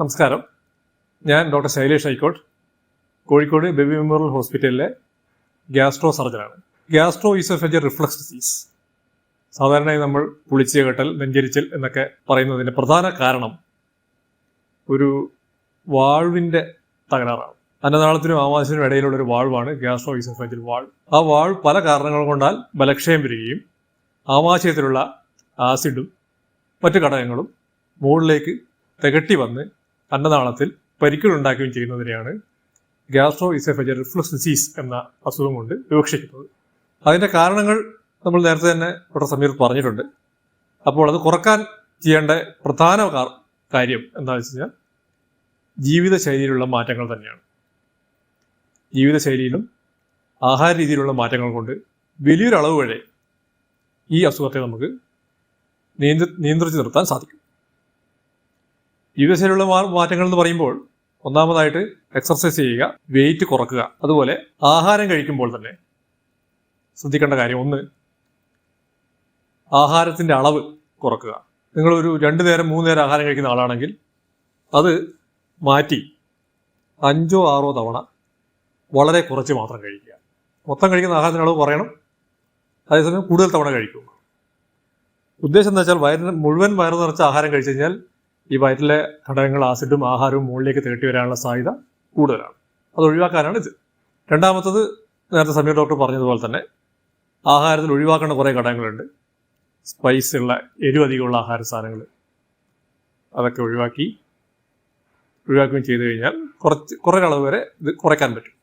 നമസ്കാരം. ഞാൻ ഡോക്ടർ ശൈലേഷ് ഹൈക്കോട്ട് കോഴിക്കോട് ബേബി മെമ്മോറിയൽ ഹോസ്പിറ്റലിലെ gastro സർജനാണ്. Gastro oesophageal reflux disease. സാധാരണയായി നമ്മൾ പുളിച്ച കെട്ടൽ നെഞ്ചരിച്ചൽ എന്നൊക്കെ പറയുന്നതിന്റെ പ്രധാന കാരണം ഒരു വാൾവിന്റെ തകരാറാണ്. അന്നനാളത്തിനും ആവാസത്തിനും ഇടയിലുള്ള ഒരു വാൾവാണ് ഗ്യാസ്ട്രോ ഈസോഫെജൽ വാൾവ് ആ വാൾവ് പല കാരണങ്ങൾ കൊണ്ടാൽ ബലക്ഷയം വരികയും ആമാശയത്തിലുള്ള ആസിഡും മറ്റു ഘടകങ്ങളും മുകളിലേക്ക് തികട്ടി വന്ന് അന്നനാളത്തിൽ പരിക്കുകളുണ്ടാക്കുകയും ചെയ്യുന്നതിനെയാണ് ഗ്യാസ്ട്രോ ഇസെഫജർ റിഫ്ലക്സ് ഡിസീസ് എന്ന അസുഖം കൊണ്ട് വിവക്ഷിക്കുന്നത് അതിന്റെ കാരണങ്ങൾ നമ്മൾ നേരത്തെ തന്നെ ഡോക്ടർ സമീർ പറഞ്ഞിട്ടുണ്ട്. അപ്പോൾ അത് കുറയ്ക്കാൻ ചെയ്യേണ്ട പ്രധാന കാര്യം എന്താണെന്ന് വെച്ച് കഴിഞ്ഞാൽ ജീവിതശൈലിയിലുള്ള മാറ്റങ്ങൾ തന്നെയാണ്. ജീവിതശൈലിയിലും ആഹാര രീതിയിലുള്ള മാറ്റങ്ങൾ കൊണ്ട് വലിയൊരളവ് വരെ ഈ അസുഖത്തെ നമുക്ക് നിയന്ത്രിച്ചു നിയന്ത്രിച്ച് നിർത്താൻ സാധിക്കും. ജീവിതശൈലിയുള്ള എയിലുള്ള മാറ്റങ്ങൾ എന്ന് പറയുമ്പോൾ ഒന്നാമതായിട്ട് എക്സർസൈസ് ചെയ്യുക വെയിറ്റ് കുറക്കുക. അതുപോലെ ആഹാരം കഴിക്കുമ്പോൾ തന്നെ ശ്രദ്ധിക്കേണ്ട കാര്യം ഒന്ന് ആഹാരത്തിന്റെ അളവ് കുറക്കുക. നിങ്ങൾ ഒരു രണ്ടു നേരം മൂന്ന് നേരം ആഹാരം കഴിക്കുന്ന ആളാണെങ്കിൽ അത് മാറ്റി അഞ്ചോ ആറോ തവണ വളരെ കുറച്ച് മാത്രം കഴിക്കുക. മൊത്തം കഴിക്കുന്ന ആഹാരത്തിന്റെ അളവ് കുറയണം. അതേസമയം കൂടുതൽ തവണ കഴിക്കും ഉദ്ദേശം എന്താ വെച്ചാൽ വയറിന് മുഴുവൻ വയറ് നിറച്ച ആഹാരം കഴിച്ചു കഴിഞ്ഞാൽ ഈ വയറ്റിലെ ഘടകങ്ങൾ ആസിഡും ആഹാരവും മുകളിലേക്ക് തേട്ടി വരാനുള്ള സാധ്യത കൂടുതലാണ്. അത് ഒഴിവാക്കാനാണ് ഇത്. രണ്ടാമത്തത് നേരത്തെ സമീർ ഡോക്ടർ പറഞ്ഞതുപോലെ തന്നെ ആഹാരത്തിൽ ഒഴിവാക്കേണ്ട കുറേ ഘടകങ്ങളുണ്ട്. സ്പൈസ് ഉള്ള എരിവ് അധികമുള്ള ആഹാര സാധനങ്ങൾ അതൊക്കെ ഒഴിവാക്കി ഒഴിവാക്കുകയും ചെയ്തു കഴിഞ്ഞാൽ കുറച്ച് കുറേ അളവ് വരെ ഇത് കുറയ്ക്കാൻ പറ്റും.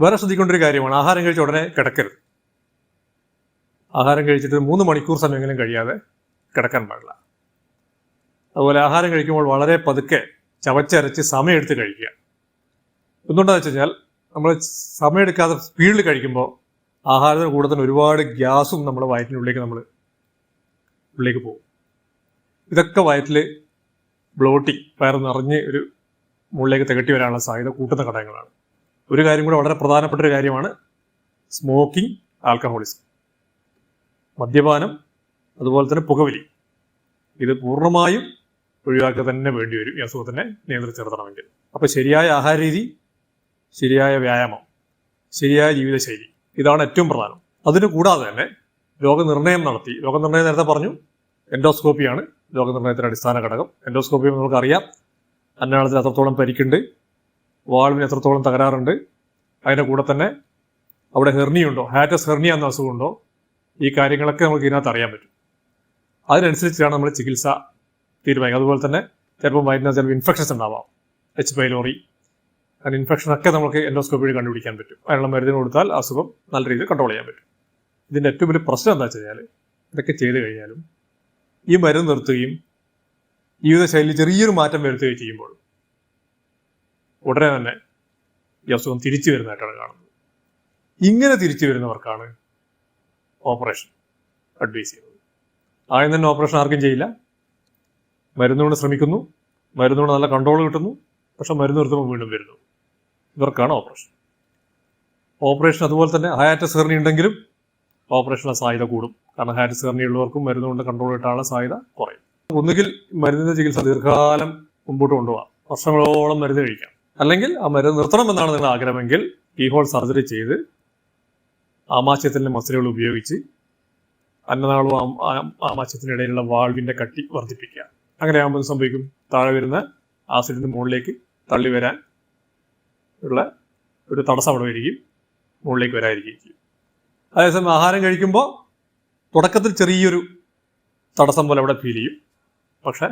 വേറെ ശ്രദ്ധിക്കേണ്ട ഒരു കാര്യമാണ് ആഹാരം കഴിച്ച ഉടനെ കിടക്കരുത്. ആഹാരം കഴിച്ചിട്ട് മൂന്ന് മണിക്കൂർ സമയമെങ്കിലും കഴിയാതെ കിടക്കാൻ പാടില്ല. അതുപോലെ ആഹാരം കഴിക്കുമ്പോൾ വളരെ പതുക്കെ ചവച്ചരച്ച് സമയമെടുത്ത് കഴിക്കുക. എന്തുകൊണ്ടാന്ന് വെച്ച് കഴിഞ്ഞാൽ നമ്മൾ സമയമെടുക്കാതെ സ്പീഡിൽ കഴിക്കുമ്പോൾ ആഹാരത്തിന് കൂടെ തന്നെ ഒരുപാട് ഗ്യാസും നമ്മുടെ വയറ്റിനുള്ളിലേക്ക് നമ്മൾ ഉള്ളിലേക്ക് പോകും. ഇതൊക്കെ വയറ്റിൽ ബ്ലോട്ടി വയറ് നിറഞ്ഞ് ഒരു മുകളിലേക്ക് തികട്ടി വരാനുള്ള സാധ്യത കൂട്ടുന്ന ഘടകങ്ങളാണ്. ഒരു കാര്യം കൂടെ വളരെ പ്രധാനപ്പെട്ട ഒരു കാര്യമാണ് സ്മോക്കിംഗ് ആൽക്കഹോളിസം. മദ്യപാനം അതുപോലെ തന്നെ പുകവലി. ഇത് പൂർണമായും ഒഴിവാക്കുക തന്നെ വേണ്ടി വരും ഈ അസുഖത്തിനെ നിയന്ത്രിച്ച് നിർത്തണമെങ്കിൽ അപ്പോൾ ശരിയായ ആഹാരരീതി ശരിയായ വ്യായാമം ശരിയായ ജീവിതശൈലി ഇതാണ് ഏറ്റവും പ്രധാനം. അതിന് കൂടാതെ തന്നെ രോഗനിർണയം നടത്തി. രോഗനിർണയം നേരത്തെ പറഞ്ഞു എൻഡോസ്കോപ്പിയാണ് രോഗനിർണയത്തിന്റെ അടിസ്ഥാന ഘടകം. എൻഡോസ്കോപ്പി നമുക്കറിയാം അന്നാളത്തിൽ എത്രത്തോളം പരിക്കുണ്ട് വാൾവിന് എത്രത്തോളം തകരാറുണ്ട് അതിന്റെ കൂടെ തന്നെ അവിടെ ഹെർണിയുണ്ടോ ഹാറ്റസ് ഹെർണിയ എന്ന അസുഖമുണ്ടോ ഈ കാര്യങ്ങളൊക്കെ നമുക്ക് ഇതിനകത്ത് അറിയാൻ പറ്റും. അതിനനുസരിച്ചാണ് നമ്മൾ ചികിത്സ തീരുമാനിക്കുക. അതുപോലെ തന്നെ ചിലപ്പോൾ വയറ്റിന് ചിലപ്പോൾ ഇൻഫെക്ഷൻസ് ഉണ്ടാവാം. എച്ച് പൈലോറി അങ്ങനെ ഇൻഫെക്ഷൻ ഒക്കെ നമുക്ക് എൻഡോസ്കോപ്പി വഴി കണ്ടുപിടിക്കാൻ പറ്റും. അതിനുള്ള മരുന്ന് കൊടുത്താൽ അസുഖം നല്ല രീതിയിൽ കൺട്രോൾ ചെയ്യാൻ പറ്റും. ഇതിന്റെ ഏറ്റവും വലിയ പ്രശ്നം എന്താ വെച്ച് കഴിഞ്ഞാൽ ഇതൊക്കെ ചെയ്തു കഴിഞ്ഞാലും ഈ മരുന്ന് നിർത്തുകയും ജീവിതശൈലി ചെറിയൊരു മാറ്റം വരുത്തുകയും ചെയ്യുമ്പോൾ ഉടനെ തന്നെ ഈ അസുഖം തിരിച്ചു വരുന്നതായിട്ടാണ് കാണുന്നത്. ഇങ്ങനെ തിരിച്ചു വരുന്നവർക്കാണ് ഓപ്പറേഷൻ അഡ്വൈസ് ചെയ്യുന്നത്. ആദ്യം തന്നെ ഓപ്പറേഷൻ ആർക്കും ചെയ്യില്ല. മരുന്നുകൊണ്ട് ശ്രമിക്കുന്നു. മരുന്നുകൊണ്ട് നല്ല കൺട്രോൾ കിട്ടുന്നു. പക്ഷെ മരുന്ന് നിർത്തുമ്പോൾ വീണ്ടും വരുന്നു. ഇവർക്കാണ് ഓപ്പറേഷൻ. ഓപ്പറേഷൻ അതുപോലെ തന്നെ ഹയാറ്റസ് ഹെർണി ഉണ്ടെങ്കിലും ഓപ്പറേഷനുള്ള സാധ്യത കൂടും. കാരണം ഹയാറ്റസ് ഹെർണി ഉള്ളവർക്കും മരുന്നുകൊണ്ട് കൺട്രോൾ കിട്ടാനുള്ള സാധ്യത കുറയും. ഒന്നുകിൽ മരുന്നിന്റെ ചികിത്സ ദീർഘകാലം മുമ്പോട്ട് കൊണ്ടുപോകാം. വർഷങ്ങളോളം മരുന്ന് കഴിക്കാം. അല്ലെങ്കിൽ ആ മരുന്ന് നിർത്തണമെന്നാണ് നിങ്ങളുടെ ആഗ്രഹമെങ്കിൽ ഈ കീഹോൾ സർജറി ചെയ്ത് ആമാശയത്തിന്റെ മസിലുകൾ ഉപയോഗിച്ച് അന്നനാളവും ആമാശയത്തിനിടയിലുള്ള വാൾവിന്റെ കട്ടി വർദ്ധിപ്പിക്കുക. അങ്ങനെ ആകുമ്പോൾ സംഭവിക്കും. താഴെ വരുന്ന ആസിഡിന് മുകളിലേക്ക് തള്ളി വരാൻ ഉള്ള ഒരു തടസ്സം അവിടെ വരികയും മുകളിലേക്ക് വരാതിരിക്കുകയും ചെയ്യും. അതേസമയം ആഹാരം കഴിക്കുമ്പോൾ തുടക്കത്തിൽ ചെറിയൊരു തടസ്സം പോലെ അവിടെ ഫീൽ ചെയ്യും. പക്ഷേ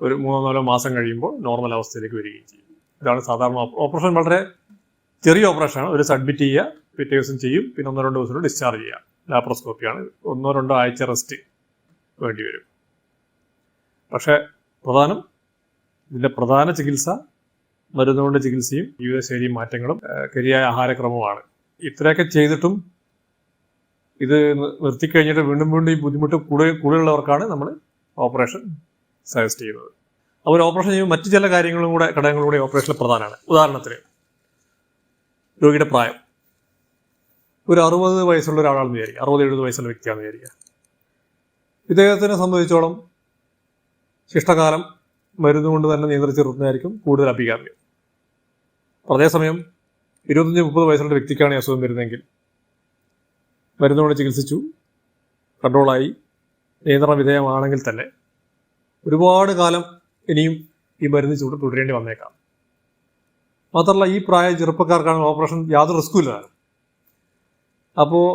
ഒരു മൂന്നോ നാലോ മാസം കഴിയുമ്പോൾ നോർമൽ അവസ്ഥയിലേക്ക് വരികയും ചെയ്യും. ഇതാണ് സാധാരണ ഓപ്പറേഷൻ വളരെ ചെറിയ ഓപ്പറേഷനാണ് ഒരു സബ്മിറ്റ് ചെയ്യുക പിറ്റേ ദിവസം ചെയ്യും പിന്നെ ഒന്നോ രണ്ടോ ദിവസം ഡിസ്ചാർജ് ചെയ്യുക. ലാപ്രോസ്കോപ്പിയാണ്. ഒന്നോ രണ്ടോ ആഴ്ച റെസ്റ്റ് വേണ്ടി വരും. പക്ഷെ പ്രധാനം ഇതിന്റെ പ്രധാന ചികിത്സ മരുന്നുകൊണ്ട് ചികിത്സയും ജീവിതശൈലി മാറ്റങ്ങളും കരിയായ ശരിയായ ആഹാരക്രമമാണ് ഇത്രയൊക്കെ ചെയ്തിട്ടും ഇത് നിർത്തിക്കഴിഞ്ഞിട്ട് വീണ്ടും വീണ്ടും ഈ ബുദ്ധിമുട്ട് കൂടുതൽ കൂടുതലുള്ളവർക്കാണ് നമ്മൾ ഓപ്പറേഷൻ സജസ്റ്റ് ചെയ്യുന്നത്. അപ്പോൾ ഓപ്പറേഷൻ ചെയ്യുമ്പോൾ മറ്റു ചില കാര്യങ്ങളും കൂടെ ഘടകങ്ങളും കൂടെ ഓപ്പറേഷനിൽ പ്രധാനമാണ്. ഉദാഹരണത്തിന് രോഗിയുടെ പ്രായം. ഒരു അറുപത് വയസ്സുള്ള ഒരാളാണെന്ന് വിചാരിക്കുക. അറുപത് എഴുപത് വയസ്സുള്ള വ്യക്തിയാണെന്ന് വിചാരിക്കുക. ഇദ്ദേഹത്തിനെ സംബന്ധിച്ചോളം ശിഷ്ടകാലം മരുന്ന് കൊണ്ട് തന്നെ നിയന്ത്രിച്ച് നിർത്തുന്നതായിരിക്കും കൂടുതൽ അഭികാമ്യം. അതേസമയം ഇരുപത്തഞ്ച് മുപ്പത് വയസ്സുള്ള വ്യക്തിക്കാണ് ഈ അസുഖം വരുന്നതെങ്കിൽ മരുന്നുകൊണ്ട് ചികിത്സിച്ചു കൺട്രോളായി നിയന്ത്രണ വിധേയമാണെങ്കിൽ തന്നെ ഒരുപാട് കാലം ഇനിയും ഈ മരുന്ന് ചൂട് തുടരേണ്ടി വന്നേക്കാം. മാത്രമല്ല ഈ പ്രായ ചെറുപ്പക്കാർക്കാണ് ഓപ്പറേഷൻ യാതൊരു റിസ്ക്കും ഇല്ലതാണ് അപ്പോൾ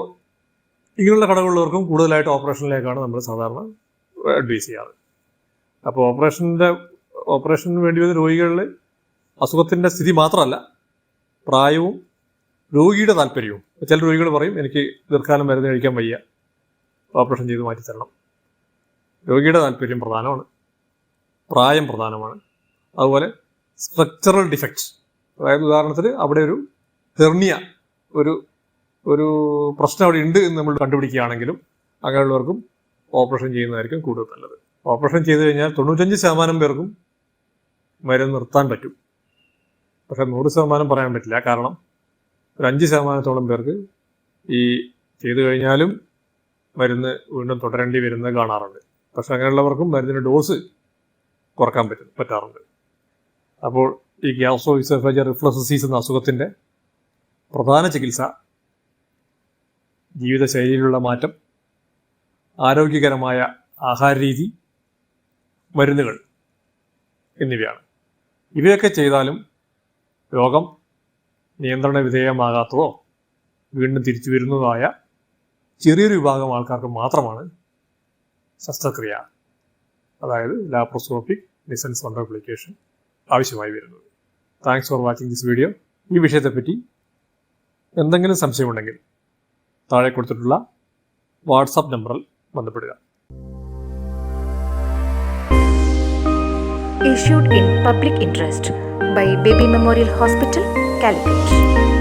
ഇങ്ങനെയുള്ള കടകളുള്ളവർക്കും കൂടുതലായിട്ട് ഓപ്പറേഷനിലേക്കാണ് നമ്മൾ സാധാരണ അഡ്വൈസ് ചെയ്യാറ്. അപ്പോൾ ഓപ്പറേഷന്റെ ഓപ്പറേഷന് വേണ്ടി വരുന്ന രോഗികളിൽ അസുഖത്തിന്റെ സ്ഥിതി മാത്രമല്ല പ്രായവും രോഗിയുടെ താല്പര്യവും. ചില രോഗികൾ പറയും എനിക്ക് ദീർഘകാലം മരുന്ന് കഴിക്കാൻ വയ്യ ഓപ്പറേഷൻ ചെയ്ത് മാറ്റി തരണം. രോഗിയുടെ താല്പര്യം പ്രധാനമാണ് പ്രായം പ്രധാനമാണ്. അതുപോലെ സ്ട്രക്ചറൽ ഡിഫക്റ്റ് അതായത് ഉദാഹരണത്തിന് അവിടെ ഒരു ഹെർണിയ ഒരു ഒരു പ്രശ്നം അവിടെ ഉണ്ട് എന്ന് നമ്മൾ കണ്ടുപിടിക്കുകയാണെങ്കിലും അങ്ങനെയുള്ളവർക്കും ഓപ്പറേഷൻ ചെയ്യുന്നതായിരിക്കും കൂടുതൽ നല്ലത്. ഓപ്പറേഷൻ ചെയ്തു കഴിഞ്ഞാൽ തൊണ്ണൂറ്റഞ്ച് ശതമാനം പേർക്കും മരുന്ന് നിർത്താൻ പറ്റും. പക്ഷെ നൂറ് ശതമാനം പറയാൻ പറ്റില്ല. കാരണം ഒരു അഞ്ച് ശതമാനത്തോളം പേർക്ക് ഈ ചെയ്തു കഴിഞ്ഞാലും മരുന്ന് വീണ്ടും തുടരേണ്ടി വരുന്നത് കാണാറുണ്ട്. പക്ഷെ അങ്ങനെയുള്ളവർക്കും മരുന്നിന്റെ ഡോസ് കുറയ്ക്കാൻ പറ്റും പറ്റാറുണ്ട്. അപ്പോൾ ഈ ഗ്യാസോ ഇസോഫേജ റിഫ്ലക്സ് ഡിസീസ് എന്ന അസുഖത്തിന്റെ പ്രധാന ചികിത്സ ജീവിതശൈലിയിലുള്ള മാറ്റം ആരോഗ്യകരമായ ആഹാരരീതി മരുന്നുകൾ എന്നിവയാണ്. ഇവയൊക്കെ ചെയ്താലും രോഗം നിയന്ത്രണ വിധേയമാകാത്തതോ വീണ്ടും തിരിച്ചു വരുന്നതായ ചെറിയൊരു വിഭാഗം ആൾക്കാർക്ക് മാത്രമാണ് ശസ്ത്രക്രിയ അതായത് ലാപ്രോസ്കോപ്പിക് ലിസൻസ് വണ്ടർപ്ലിക്കേഷൻ ആവശ്യമായി വരുന്നത്. Thanks for watching this video. ഈ വിഷയത്തെപ്പറ്റി എന്തെങ്കിലും സംശയമുണ്ടെങ്കിൽ താഴെ കൊടുത്തിട്ടുള്ള വാട്സപ്പ് നമ്പറിൽ ബന്ധപ്പെടുക. Issued in public interest by Baby Memorial hospital Calicut